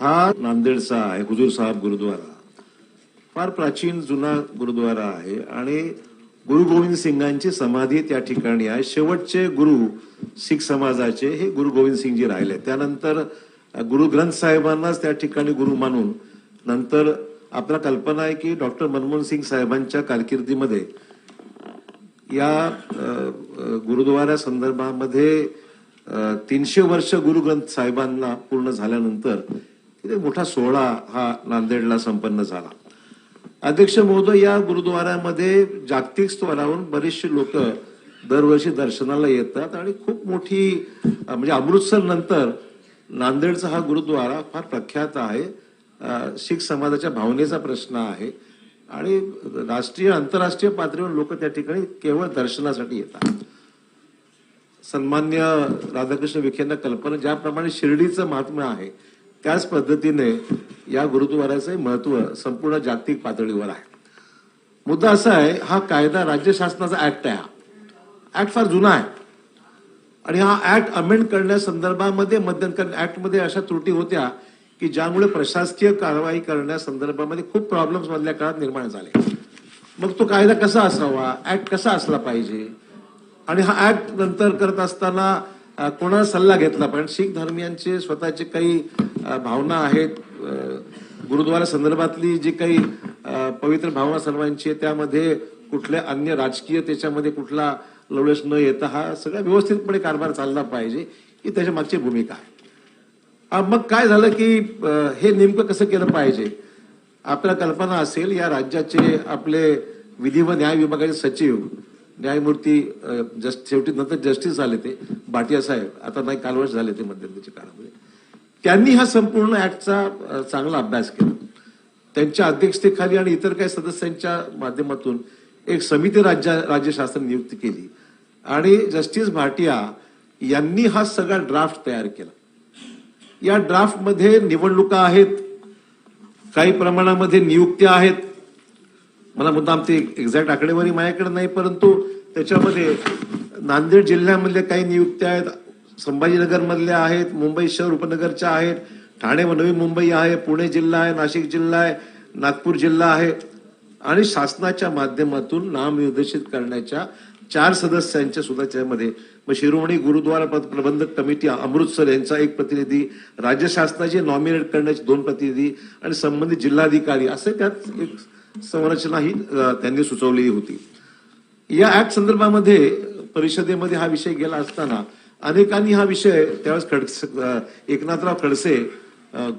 हा नांदेडचा आहे हुजूर साहेब गुरुद्वारा. फार प्राचीन जुना गुरुद्वारा आहे आणि गुरु गोविंद सिंगांची समाधी त्या ठिकाणी आहे. शेवटचे गुरु शीख समाजाचे हे गुरु गोविंद सिंगजी राहिले. त्यानंतर गुरु ग्रंथ साहेबांनाच त्या ठिकाणी गुरु मानून नंतर आपला कल्पना आहे की डॉक्टर मनमोहन सिंग साहेबांच्या कारकिर्दीमध्ये या गुरुद्वारा संदर्भामध्ये तीनशे वर्ष गुरु ग्रंथ साहेबांना पूर्ण झाल्यानंतर तिथे मोठा सोहळा हा नांदेडला संपन्न झाला. अध्यक्ष महोदय या गुरुद्वारामध्ये जागतिक स्तरावरून बरेचसे लोक दरवर्षी दर्शनाला येतात आणि खूप मोठी म्हणजे अमृतसर नंतर नांदेडचा हा गुरुद्वारा फार प्रख्यात आहे. शीख समाजाच्या भावनेचा प्रश्न आहे. आणि राष्ट्रीय आंतरराष्ट्रीय पातळीवर लोक त्या ठिकाणी केवळ दर्शनासाठी येतात. सन्मान्य राधाकृष्ण विखेंना कल्पना ज्याप्रमाणे शिर्डीचं महात्म्य आहे त्याच पद्धतीने या गुरुद्वाराचे महत्त्व संपूर्ण जागतिक पातळीवर आहे. मुद्दा असा आहे हा कायदा राज्य शासनाचा ऍक्ट आहे हा. ऍक्ट फार जुना आहे. आणि हा ऍक्ट अमेंड करण्यासंदर्भामध्ये मध्यंतरीण ऍक्टमध्ये अशा त्रुटी होत्या की ज्यामुळे प्रशासकीय कारवाई करण्यासंदर्भामध्ये खूप प्रॉब्लेम्स मधल्या काळात निर्माण झाले. मग तो कायदा कसा असावा? ऍक्ट कसा असला पाहिजे? आणि हा ऍक्ट नंतर करत असताना कोणाला सल्ला घेतला पाहिजे? शीख धर्मियांचे स्वतःचे काही भावना आहेत. गुरुद्वारा संदर्भातली जी काही पवित्र भावना सर्वांची त्यामध्ये कुठल्या अन्य राजकीय त्याच्यामध्ये कुठला लवलेश न येता हा सगळा व्यवस्थितपणे कारभार चालला पाहिजे ही त्याच्या मागची भूमिका आहे. मग काय झालं की हे नेमकं कसं केलं पाहिजे? आपल्या कल्पना असेल या राज्याचे आपले विधी व न्याय विभागाचे सचिव न्यायमूर्ती जस्ट शेवटी नंतर जस्टिस झाले ते भाटिया साहेब. आता नाही कालवश झाले ते मध्यंतरीच्या काळामध्ये. त्यांनी हा संपूर्ण ऍक्टचा चांगला अभ्यास केला. त्यांच्या अध्यक्षतेखाली आणि इतर काही सदस्यांच्या माध्यमातून एक समिती राज्य राज्य शासन नियुक्त केली. आणि जस्टिस भाटिया यांनी हा सगळा ड्राफ्ट तयार केला. या ड्राफ्टमध्ये निवडणुका आहेत काही प्रमाणामध्ये नियुक्त्या आहेत. मला मुद्दाम ते एक्झॅक्ट आकडेवारी माझ्याकडे नाही परंतु त्याच्यामध्ये नांदेड जिल्ह्यामधल्या काही नियुक्त्या आहेत. संभाजीनगर मधल्या आहेत मुंबई शहर उपनगरच्या आहेत ठाणे व नवी मुंबई आहे पुणे जिल्हा आहे नाशिक जिल्हा आहे नागपूर जिल्हा आहे. आणि शासनाच्या माध्यमातून नामनिर्देशित करण्याच्या चार सदस्यांच्या सुद्धा त्यामध्ये. मग शिरोमणी गुरुद्वारा प्रबंधक कमिटी अमृतसर यांचा एक प्रतिनिधी राज्य शासनाचे नॉमिनेट करण्याचे दोन प्रतिनिधी आणि संबंधित जिल्हाधिकारी असे त्यात एक संरचना ही त्यांनी सुचवलेली होती. या ऍक्ट संदर्भामध्ये परिषदेमध्ये हा विषय गेला असताना अनेकांनी हा विषय त्यावेळेस खडसे एकनाथराव खडसे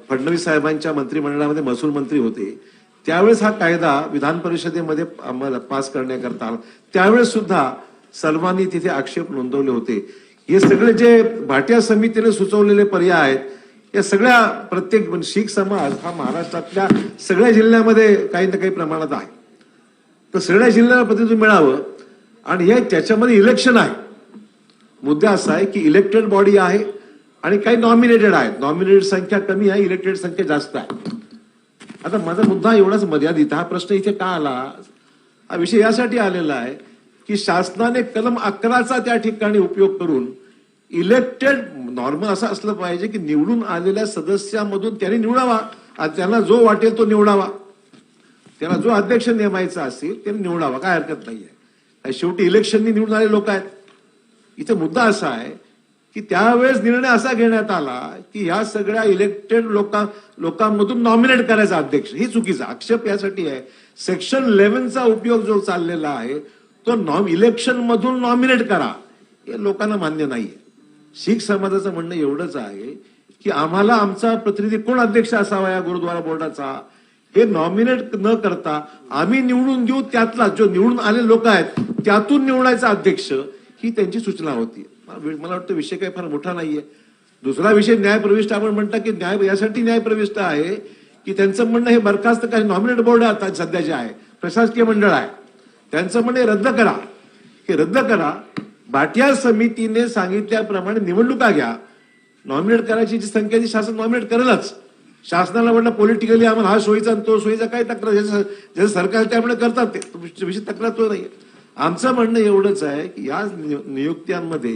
फडणवीस साहेबांच्या मंत्रिमंडळामध्ये महसूल मंत्री होते. त्यावेळेस हा कायदा विधान परिषदेमध्ये आम्हाला पास करण्याकरता आला. त्यावेळेस सुद्धा सर्वांनी तिथे आक्षेप नोंदवले होते. हे सगळे जे भाटिया समितीने सुचवलेले पर्याय आहेत या सगळ्या प्रत्येक शीख समाज हा महाराष्ट्रातल्या सगळ्या जिल्ह्यामध्ये काही ना काही प्रमाणात आहे. तर सगळ्या जिल्ह्याला प्रतिनिधित्व मिळावं आणि हे त्याच्यामध्ये इलेक्शन आहे. मुद्दा असा आहे की इलेक्टेड बॉडी आहे आणि काही नॉमिनेटेड आहेत. नॉमिनेटेड संख्या कमी आहे इलेक्टेड संख्या जास्त आहे. आता माझा मुद्दा एवढाच मर्यादित हा प्रश्न इथे का आला? हा विषय यासाठी आलेला आहे की शासनाने कलम अकराचा त्या ठिकाणी उपयोग करून इलेक्टेड नॉर्मल असं असलं पाहिजे की निवडून आलेल्या सदस्यामधून त्यांनी निवडावा. त्यांना जो वाटेल तो निवडावा. त्याला जो अध्यक्ष नेमायचा असेल त्याने निवडावा. काय हरकत नाही आहे शेवटी इलेक्शननी निवडून आलेले लोक आहेत. इथे मुद्दा असा आहे की त्यावेळेस निर्णय असा घेण्यात आला की ह्या सगळ्या इलेक्टेड लोकां लोकांमधून नॉमिनेट करायचा अध्यक्ष. ही चुकीचा आक्षेप यासाठी आहे. सेक्शन इलेव्हनचा उपयोग जो चाललेला आहे तो नॉम इलेक्शन मधून नॉमिनेट करा. हे लोकांना मान्य नाहीये. शीख समाजाचं म्हणणं एवढंच आहे की आम्हाला आमचा प्रतिनिधी कोण अध्यक्ष असावा या गुरुद्वारा बोर्डाचा? हे नॉमिनेट न करता आम्ही निवडून देऊ त्यातला. जो निवडून आले लोक आहेत त्यातून निवडायचा अध्यक्ष. ही त्यांची सूचना होती. मला वाटतं विषय काही फार मोठा नाहीये. दुसरा विषय न्यायप्रविष्ट आपण म्हणता की न्याय यासाठी न्यायप्रविष्ट आहे की त्यांचं म्हणणं हे बरखास्त काही नॉमिनेट बोर्ड आता सध्या जे आहे प्रशासकीय मंडळ आहे. त्यांचं म्हणणं हे रद्द करा. हे रद्द करा. भाटिया समितीने सांगितल्याप्रमाणे निवडणुका घ्या. नॉमिनेट करायची जी संख्या ती शासन नॉमिनेट करेलच. शासनाला म्हणलं पॉलिटिकली आम्हाला हा सोयीचा आणि तो सोयीचा काय तक्रार? ज्याचं सरकार त्यामुळे करतात ते. विषय तक्रार तो नाहीये. आमचं म्हणणं एवढंच आहे की या नियुक्त्यांमध्ये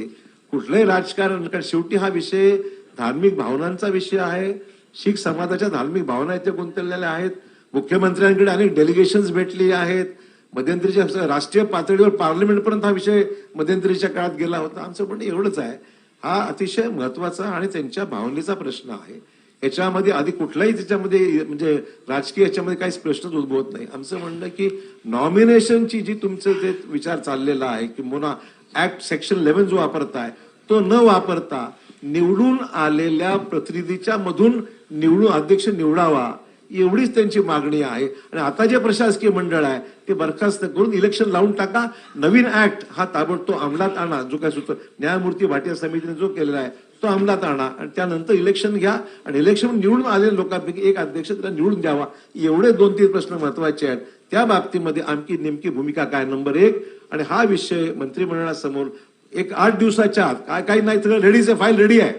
कुठलंही राजकारण कारण शेवटी हा विषय धार्मिक भावनांचा विषय आहे. शीख समाजाच्या धार्मिक भावना इथे गुंतलेल्या आहेत. मुख्यमंत्र्यांकडे अनेक डेलिगेशन्स भेटली आहेत. मध्यंतरीच्या राष्ट्रीय पातळीवर पार्लमेंटपर्यंत हा विषय मध्यंतरीच्या काळात गेला होता. आमचं म्हणणं एवढंच आहे. हा अतिशय महत्त्वाचा आणि त्यांच्या भावनेचा प्रश्न आहे. याच्यामध्ये आधी कुठलाही त्याच्यामध्ये म्हणजे राजकीय याच्यामध्ये काहीच प्रश्नच उद्भवत नाही. आमचं म्हणणं की नॉमिनेशनची जी तुमचं जे विचार चाललेला आहे किंवा ऍक्ट सेक्शन इलेव्हन जो वापरताय तो न वापरता निवडून आलेल्या प्रतिनिधीच्या मधून निवडून अध्यक्ष निवडावा एवढीच त्यांची मागणी आहे. आणि आता जे प्रशासकीय मंडळ आहे ते बरखास्त करून इलेक्शन लावून टाका. नवीन ऍक्ट हा ताबडतोब अंमलात आणा. जो काय सुचतो न्यायमूर्ती भाटिया समितीने जो केलेला आहे तो अंमलात आणा. आणि त्यानंतर इलेक्शन घ्या. आणि इलेक्शन निवडून आलेल्या लोकांपैकी एक अध्यक्ष त्याला निवडून द्यावा. एवढे दोन तीन प्रश्न महत्त्वाचे आहेत. त्या बाबतीमध्ये आमची नेमकी भूमिका काय? नंबर एक. आणि हा विषय मंत्रिमंडळासमोर एक आठ दिवसाच्या आत काय काही नाही सगळं रेडीच आहे फाईल रेडी आहे.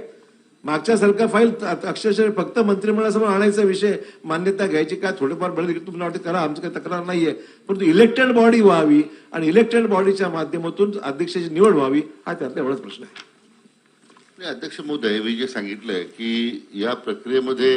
मागच्या सारखा फाईल अक्षरशः फक्त मंत्रिमंडळासमोर आणायचा विषय. मान्यता घ्यायची काय थोडेफार बदल तुम्हाला वाटते करा आमची काही तक्रार नाहीये. परंतु इलेक्टेड बॉडी व्हावी आणि इलेक्टेड बॉडीच्या माध्यमातून अध्यक्षाची निवड व्हावी हा त्यातला एवढाच प्रश्न आहे. अध्यक्ष महोदय मी जे सांगितलंय की या प्रक्रियेमध्ये